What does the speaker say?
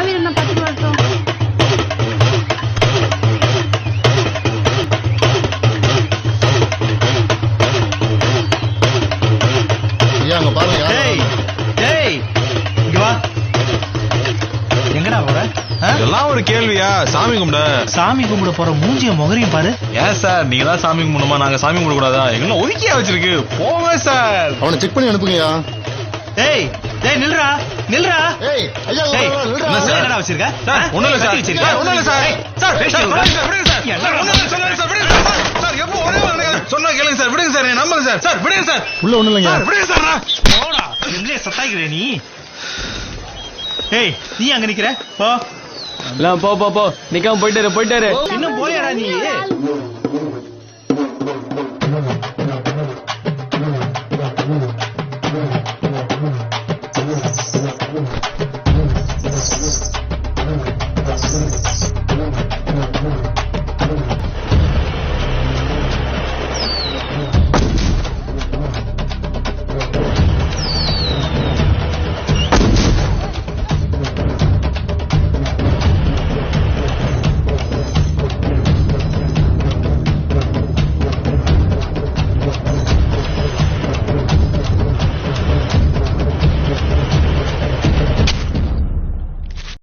சாமி நான் பார்த்துட்டு வரட்டும்? இதெல்லாம் ஒரு கேள்வியா? சாமி கும்பிட. சாமி கும்பிட போற மூஞ்சிய முகரையும் பாரு. ஏன் சார்? நீங்க தான் சாமி கும்பிடணுமா? நாங்க சாமி கும்பிட கூடாதா? எங்களை ஒதுக்கியா வச்சிருக்கு? போங்க சார். அவனை செக் பண்ணி அனுப்புங்கய்யா. டேய் டேய் நில்றா நில்றா ஏய் ஐயா என்ன நில்றா. சார்? என்னடா வச்சிருக்க சார், இல்ல சார். வச்சிருக்க? இல்ல சார். விடுங்க சார், இல்ல, விடுங்க எப்போ ஒரே சொன்னா கேளுங்க சார், விடுங்க சார், என்னை நம்புங்க சார். சார், விடுங்க சார். உள்ள ஒண்ணும் இல்லைங்க சார், விடுங்க சார், நான். போடா எங்களே சத்தாய்க்கிற நீ ஏய் நீ அங்க நிக்கிற போ எல்லாம் போ போ போ நிக்காம போயிட்டாரு போயிட்டாரு இன்னும் போலியாடா நீ